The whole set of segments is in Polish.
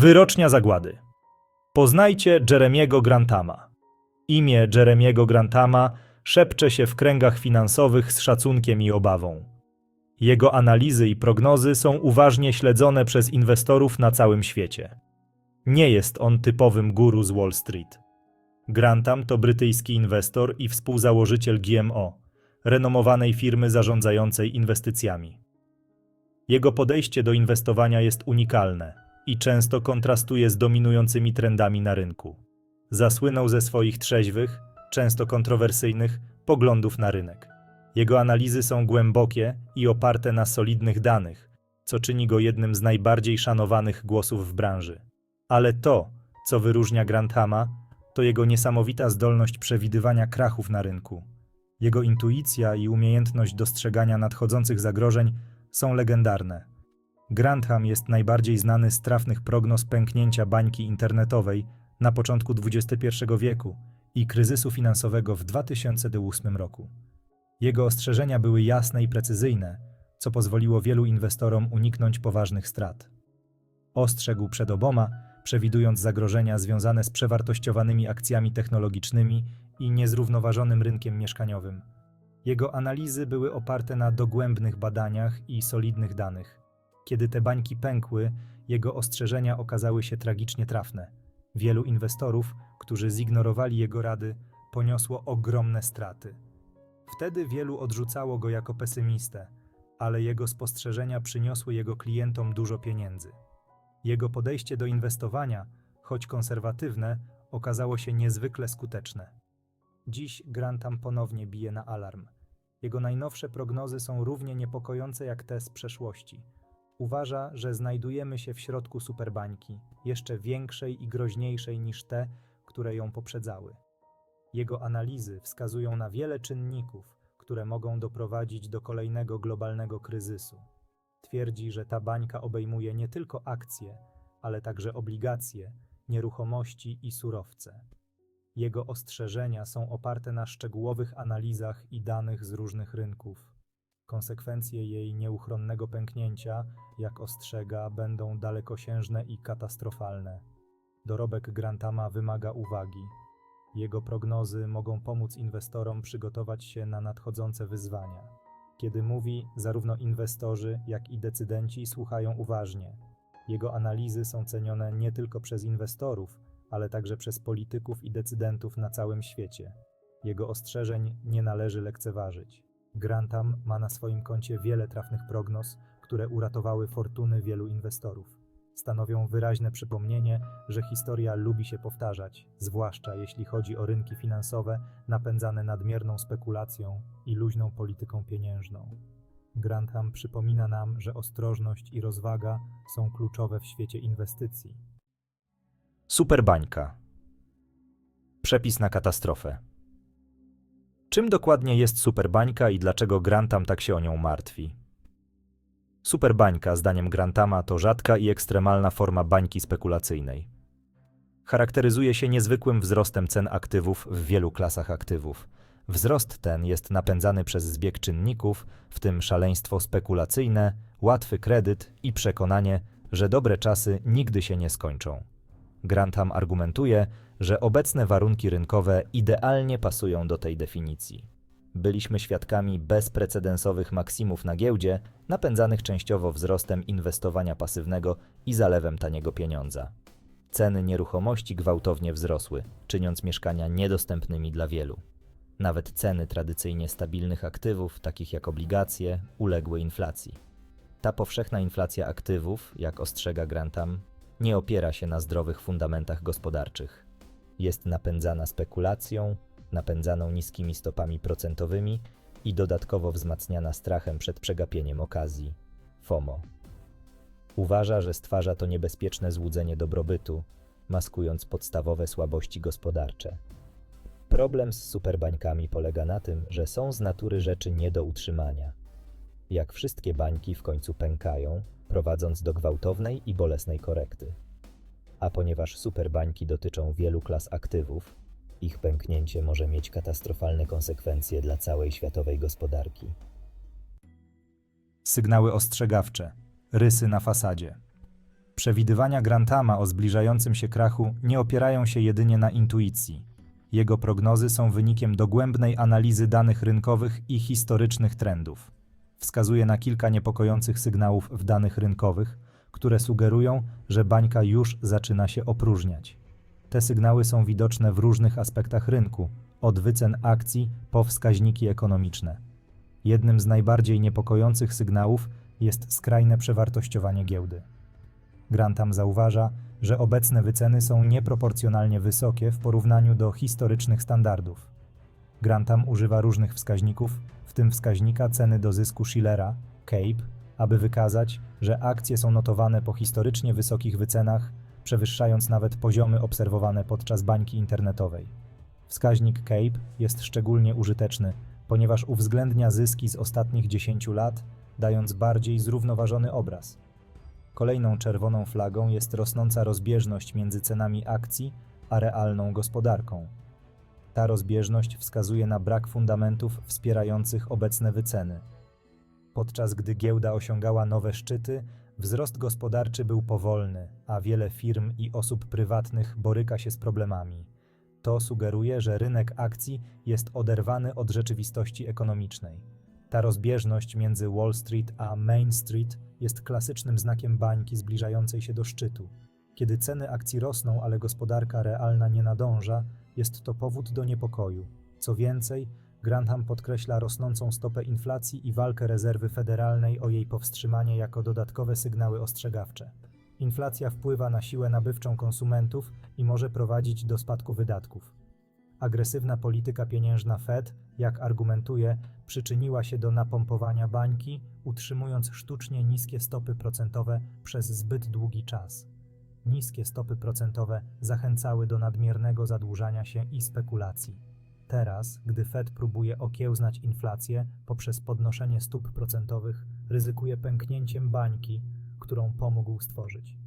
Wyrocznia zagłady. Poznajcie Jeremiego Grantama. Imię Jeremiego Grantama szepcze się w kręgach finansowych z szacunkiem i obawą. Jego analizy i prognozy są uważnie śledzone przez inwestorów na całym świecie. Nie jest on typowym guru z Wall Street. Grantham to brytyjski inwestor i współzałożyciel GMO, renomowanej firmy zarządzającej inwestycjami. Jego podejście do inwestowania jest unikalne i często kontrastuje z dominującymi trendami na rynku. Zasłynął ze swoich trzeźwych, często kontrowersyjnych poglądów na rynek. Jego analizy są głębokie i oparte na solidnych danych, co czyni go jednym z najbardziej szanowanych głosów w branży. Ale to, co wyróżnia Granthama, to jego niesamowita zdolność przewidywania krachów na rynku. Jego intuicja i umiejętność dostrzegania nadchodzących zagrożeń są legendarne. Grantham jest najbardziej znany z trafnych prognoz pęknięcia bańki internetowej na początku XXI wieku i kryzysu finansowego w 2008 roku. Jego ostrzeżenia były jasne i precyzyjne, co pozwoliło wielu inwestorom uniknąć poważnych strat. Ostrzegł przed oboma, przewidując zagrożenia związane z przewartościowanymi akcjami technologicznymi i niezrównoważonym rynkiem mieszkaniowym. Jego analizy były oparte na dogłębnych badaniach i solidnych danych. Kiedy te bańki pękły, jego ostrzeżenia okazały się tragicznie trafne. Wielu inwestorów, którzy zignorowali jego rady, poniosło ogromne straty. Wtedy wielu odrzucało go jako pesymistę, ale jego spostrzeżenia przyniosły jego klientom dużo pieniędzy. Jego podejście do inwestowania, choć konserwatywne, okazało się niezwykle skuteczne. Dziś Grantham ponownie bije na alarm. Jego najnowsze prognozy są równie niepokojące jak te z przeszłości. Uważa, że znajdujemy się w środku superbańki, jeszcze większej i groźniejszej niż te, które ją poprzedzały. Jego analizy wskazują na wiele czynników, które mogą doprowadzić do kolejnego globalnego kryzysu. Twierdzi, że ta bańka obejmuje nie tylko akcje, ale także obligacje, nieruchomości i surowce. Jego ostrzeżenia są oparte na szczegółowych analizach i danych z różnych rynków. Konsekwencje jej nieuchronnego pęknięcia, jak ostrzega, będą dalekosiężne i katastrofalne. Dorobek Grantama wymaga uwagi. Jego prognozy mogą pomóc inwestorom przygotować się na nadchodzące wyzwania. Kiedy mówi, zarówno inwestorzy, jak i decydenci słuchają uważnie. Jego analizy są cenione nie tylko przez inwestorów, ale także przez polityków i decydentów na całym świecie. Jego ostrzeżeń nie należy lekceważyć. Grantham ma na swoim koncie wiele trafnych prognoz, które uratowały fortuny wielu inwestorów. Stanowią wyraźne przypomnienie, że historia lubi się powtarzać, zwłaszcza jeśli chodzi o rynki finansowe napędzane nadmierną spekulacją i luźną polityką pieniężną. Grantham przypomina nam, że ostrożność i rozwaga są kluczowe w świecie inwestycji. Superbańka. Przepis na katastrofę. Czym dokładnie jest superbańka i dlaczego Grantham tak się o nią martwi? Superbańka, zdaniem Grantama, to rzadka i ekstremalna forma bańki spekulacyjnej. Charakteryzuje się niezwykłym wzrostem cen aktywów w wielu klasach aktywów. Wzrost ten jest napędzany przez zbieg czynników, w tym szaleństwo spekulacyjne, łatwy kredyt i przekonanie, że dobre czasy nigdy się nie skończą. Grantham argumentuje, że obecne warunki rynkowe idealnie pasują do tej definicji. Byliśmy świadkami bezprecedensowych maksimów na giełdzie, napędzanych częściowo wzrostem inwestowania pasywnego i zalewem taniego pieniądza. Ceny nieruchomości gwałtownie wzrosły, czyniąc mieszkania niedostępnymi dla wielu. Nawet ceny tradycyjnie stabilnych aktywów, takich jak obligacje, uległy inflacji. Ta powszechna inflacja aktywów, jak ostrzega Grantham, nie opiera się na zdrowych fundamentach gospodarczych. Jest napędzana spekulacją, napędzaną niskimi stopami procentowymi i dodatkowo wzmacniana strachem przed przegapieniem okazji FOMO. Uważa, że stwarza to niebezpieczne złudzenie dobrobytu, maskując podstawowe słabości gospodarcze. Problem z superbańkami polega na tym, że są z natury rzeczy nie do utrzymania. Jak wszystkie bańki w końcu pękają, prowadząc do gwałtownej i bolesnej korekty. A ponieważ superbańki dotyczą wielu klas aktywów, ich pęknięcie może mieć katastrofalne konsekwencje dla całej światowej gospodarki. Sygnały ostrzegawcze. Rysy na fasadzie. Przewidywania Grantama o zbliżającym się krachu nie opierają się jedynie na intuicji. Jego prognozy są wynikiem dogłębnej analizy danych rynkowych i historycznych trendów. Wskazuje na kilka niepokojących sygnałów w danych rynkowych, które sugerują, że bańka już zaczyna się opróżniać. Te sygnały są widoczne w różnych aspektach rynku, od wycen akcji po wskaźniki ekonomiczne. Jednym z najbardziej niepokojących sygnałów jest skrajne przewartościowanie giełdy. Grantham zauważa, że obecne wyceny są nieproporcjonalnie wysokie w porównaniu do historycznych standardów. Grantham używa różnych wskaźników, w tym wskaźnika ceny do zysku Schillera, CAPE, aby wykazać, że akcje są notowane po historycznie wysokich wycenach, przewyższając nawet poziomy obserwowane podczas bańki internetowej. Wskaźnik CAPE jest szczególnie użyteczny, ponieważ uwzględnia zyski z ostatnich 10 lat, dając bardziej zrównoważony obraz. Kolejną czerwoną flagą jest rosnąca rozbieżność między cenami akcji a realną gospodarką. Ta rozbieżność wskazuje na brak fundamentów wspierających obecne wyceny. Podczas gdy giełda osiągała nowe szczyty, wzrost gospodarczy był powolny, a wiele firm i osób prywatnych boryka się z problemami. To sugeruje, że rynek akcji jest oderwany od rzeczywistości ekonomicznej. Ta rozbieżność między Wall Street a Main Street jest klasycznym znakiem bańki zbliżającej się do szczytu. Kiedy ceny akcji rosną, ale gospodarka realna nie nadąża, jest to powód do niepokoju. Co więcej, Grantham podkreśla rosnącą stopę inflacji i walkę rezerwy federalnej o jej powstrzymanie jako dodatkowe sygnały ostrzegawcze. Inflacja wpływa na siłę nabywczą konsumentów i może prowadzić do spadku wydatków. Agresywna polityka pieniężna Fed, jak argumentuje, przyczyniła się do napompowania bańki, utrzymując sztucznie niskie stopy procentowe przez zbyt długi czas. Niskie stopy procentowe zachęcały do nadmiernego zadłużania się i spekulacji. Teraz, gdy Fed próbuje okiełznać inflację poprzez podnoszenie stóp procentowych, ryzykuje pęknięciem bańki, którą pomógł stworzyć.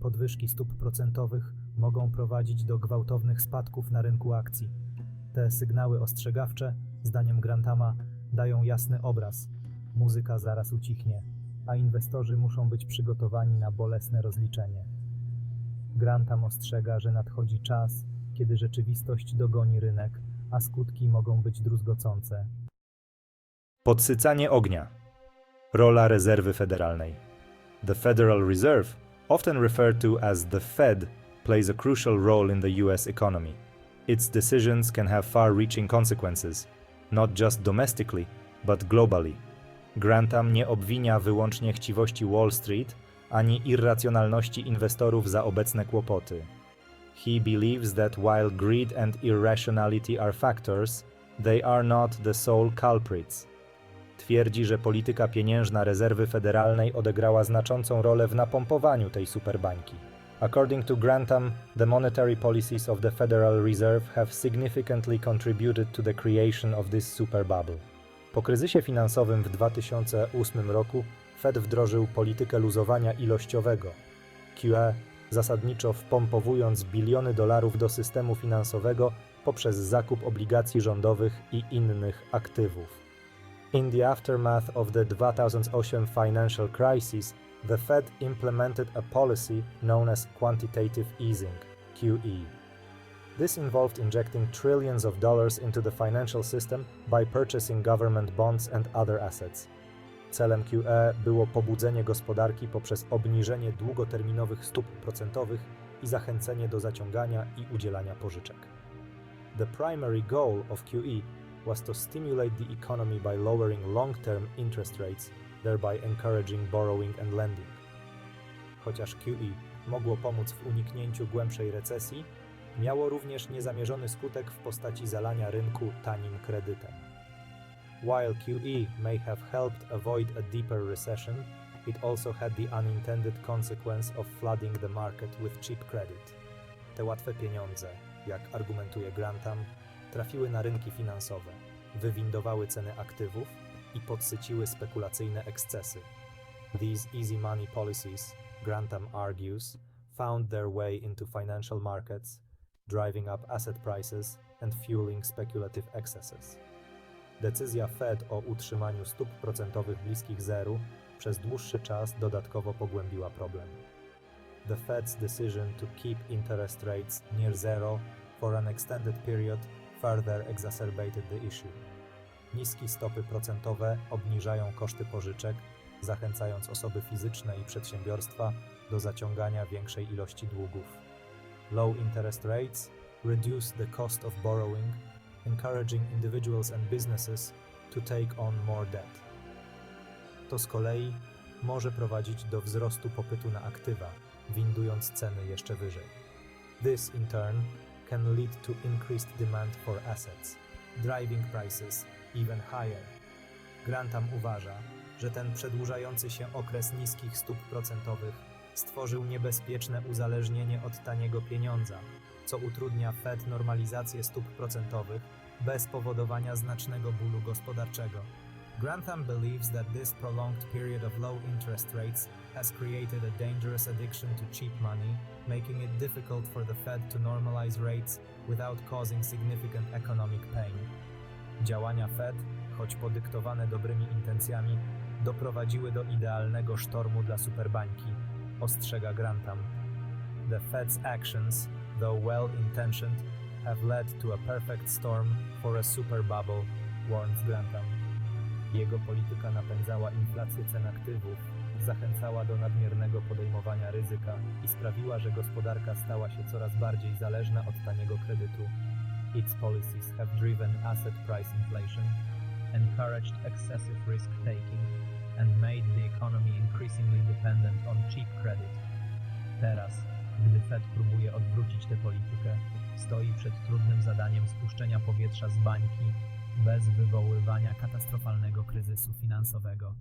Podwyżki stóp procentowych mogą prowadzić do gwałtownych spadków na rynku akcji. Te sygnały ostrzegawcze, zdaniem Grantama, dają jasny obraz. Muzyka zaraz ucichnie, a inwestorzy muszą być przygotowani na bolesne rozliczenie. Grantam ostrzega, że nadchodzi czas, kiedy rzeczywistość dogoni rynek, a skutki mogą być druzgocące. Podsycanie ognia. Rola rezerwy federalnej. The Federal Reserve, often referred to as the Fed, plays a crucial role in the US economy. Its decisions can have far reaching consequences, not just domestically, but globally. Grantham nie obwinia wyłącznie chciwości Wall Street ani irracjonalności inwestorów za obecne kłopoty. He believes that while greed and irrationality are factors, they are not the sole culprits. Twierdzi, że polityka pieniężna rezerwy federalnej odegrała znaczącą rolę w napompowaniu tej superbańki. According to Grantham, the monetary policies of the Federal Reserve have significantly contributed to the creation of this super bubble. Po kryzysie finansowym w 2008 roku Fed wdrożył politykę luzowania ilościowego QE, zasadniczo wpompowując biliony dolarów do systemu finansowego poprzez zakup obligacji rządowych i innych aktywów. In the aftermath of the 2008 financial crisis, the Fed implemented a policy known as quantitative easing, QE. This involved injecting trillions of dollars into the financial system by purchasing government bonds and other assets. Celem QE było pobudzenie gospodarki poprzez obniżenie długoterminowych stóp procentowych i zachęcenie do zaciągania i udzielania pożyczek. The primary goal of QE was to stimulate the economy by lowering long-term interest rates, thereby encouraging borrowing and lending. Chociaż QE mogło pomóc w uniknięciu głębszej recesji, miało również niezamierzony skutek w postaci zalania rynku tanim kredytem. While QE may have helped avoid a deeper recession, it also had the unintended consequence of flooding the market with cheap credit. Te łatwe pieniądze, jak argumentuje Grantham, trafiły na rynki finansowe, wywindowały ceny aktywów i podsyciły spekulacyjne ekscesy. These easy money policies, Grantham argues, found their way into financial markets, driving up asset prices and fueling speculative excesses. Decyzja Fed o utrzymaniu stóp procentowych bliskich zeru przez dłuższy czas dodatkowo pogłębiła problem. the Fed's decision to keep interest rates near zero for an extended period further exacerbated the issue. Niskie stopy procentowe obniżają koszty pożyczek, zachęcając osoby fizyczne i przedsiębiorstwa do zaciągania większej ilości długów. Low interest rates reduce the cost of borrowing, encouraging individuals and businesses to take on more debt. To z kolei może prowadzić do wzrostu popytu na aktywa, windując ceny jeszcze wyżej. This in turn can lead to increased demand for assets, driving prices even higher. Grantham uważa, że ten przedłużający się okres niskich stóp procentowych stworzył niebezpieczne uzależnienie od taniego pieniądza, co utrudnia Fed normalizację stóp procentowych bez powodowania znacznego bólu gospodarczego. Grantham believes that this prolonged period of low interest rates has created a dangerous addiction to cheap money, making it difficult for the Fed to normalize rates without causing significant economic pain. Działania Fed, choć podyktowane dobrymi intencjami, doprowadziły do idealnego sztormu dla superbańki, ostrzega Grantham. The Fed's actions, though well intentioned, have led to a perfect storm for a super bubble, warns Grantham. Jego polityka napędzała inflację cen aktywów, zachęcała do nadmiernego podejmowania ryzyka i sprawiła, że gospodarka stała się coraz bardziej zależna od taniego kredytu. Its policies have driven asset price inflation, encouraged excessive risk taking, and made the economy increasingly dependent on cheap credit. Teraz, gdy Fed próbuje odwrócić tę politykę, stoi przed trudnym zadaniem spuszczenia powietrza z bańki bez wywoływania katastrofalnego kryzysu finansowego.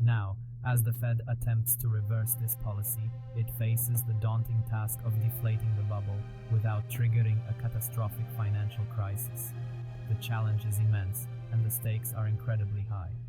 Now, as the Fed attempts to reverse this policy, it faces the daunting task of deflating the bubble without triggering a catastrophic financial crisis. The challenge is immense, and the stakes are incredibly high.